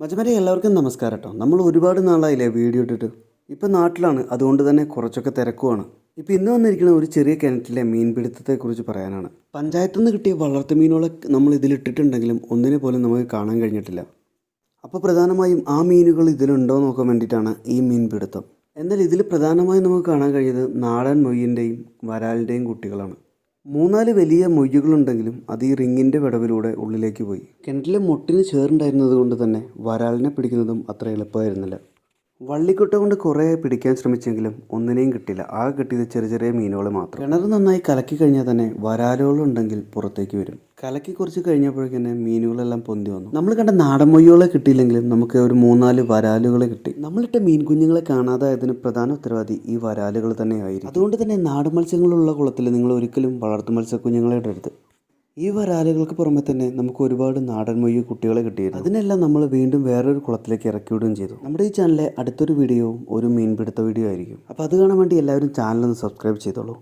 മച്ചമാരെ എല്ലാവർക്കും നമസ്കാരം കേട്ടോ നമ്മൾ ഒരുപാട് നാളായില്ലേ വീഡിയോ ഇട്ടിട്ട്. ഇപ്പം നാട്ടിലാണ്. അതുകൊണ്ട് തന്നെ കുറച്ചൊക്കെ തിരക്കുവാണ്. ഇപ്പം ഇന്ന് വന്നിരിക്കുന്ന ഒരു ചെറിയ കിണറ്റിലെ മീൻപിടുത്തത്തെക്കുറിച്ച് പറയാനാണ്. പഞ്ചായത്തിൽ നിന്ന് കിട്ടിയ വളർത്തു മീനുകളെ നമ്മൾ ഇതിലിട്ടിട്ടുണ്ടെങ്കിലും ഒന്നിനെ പോലും നമുക്ക് കാണാൻ കഴിഞ്ഞിട്ടില്ല. അപ്പോൾ പ്രധാനമായും ആ മീനുകൾ ഇതിലുണ്ടോ നോക്കാൻ വേണ്ടിയിട്ടാണ് ഈ മീൻപിടുത്തം. എന്നാൽ ഇതിൽ പ്രധാനമായും നമുക്ക് കാണാൻ കഴിയുന്നത് നാടൻ മൊയ്യിന്റെയും വരാലിന്റെയും കുട്ടികളാണ്. മൂന്നാൽ വലിയ മൊയ്യുകളുണ്ടെങ്കിലും അത് ഈ റിങ്ങിന്റെ വിടവിലൂടെ ഉള്ളിലേക്ക് പോയി. കിണറ്റിലെ മുട്ടിന് ചേറുണ്ടായിരുന്നത് കൊണ്ട് തന്നെ വരാലിനെ പിടിക്കുന്നതും അത്ര എളുപ്പമായിരുന്നില്ല. വള്ളിക്കുട്ട കൊണ്ട് കുറേ പിടിക്കാൻ ശ്രമിച്ചെങ്കിലും ഒന്നിനെയും കിട്ടില്ല ആ കിട്ടിയത് ചെറിയ ചെറിയ മീനുകൾ മാത്രം. കിണർ നന്നായി കലക്കി കഴിഞ്ഞാൽ തന്നെ വരാലുകളുണ്ടെങ്കിൽ പുറത്തേക്ക് വരും. കലക്കി കുറച്ച് കഴിഞ്ഞപ്പോഴേക്കും തന്നെ മീനുകളെല്ലാം പൊന്തി വന്നു. നമ്മൾ കണ്ട നാടൻ മൊയ്യുകളെ കിട്ടിയില്ലെങ്കിലും നമുക്ക് ഒരു മൂന്നാൽ വരാലുകളെ കിട്ടി. നമ്മളിട്ട മീൻ കുഞ്ഞുങ്ങളെ കാണാതായതിന് പ്രധാന ഉത്തരവാദി ഈ വരാലുകൾ തന്നെയായിരുന്നു അതുകൊണ്ട് തന്നെ നാടൻ മത്സ്യങ്ങളുള്ള കുളത്തിൽ നിങ്ങൾ ഒരിക്കലും വളർത്തു മത്സ്യ കുഞ്ഞുങ്ങളെ ഇടരുത്. ഈ വരാലുകൾക്ക് പുറമെ തന്നെ നമുക്ക് ഒരുപാട് നാടൻ മൊഴി കുട്ടികളെ കിട്ടിയിരുന്നു. അതിനെല്ലാം നമ്മൾ വീണ്ടും വേറൊരു കുളത്തിലേക്ക് ഇറക്കിവിടുകയും ചെയ്തു. നമ്മുടെ ഈ ചാനലിലെ അടുത്തൊരു വീഡിയോ ഒരു മീൻപിടുത്ത വീഡിയോ ആയിരിക്കും. അപ്പോൾ അത് കാണാൻ വേണ്ടി എല്ലാവരും ചാനലൊന്ന് സബ്സ്ക്രൈബ് ചെയ്തോളൂ.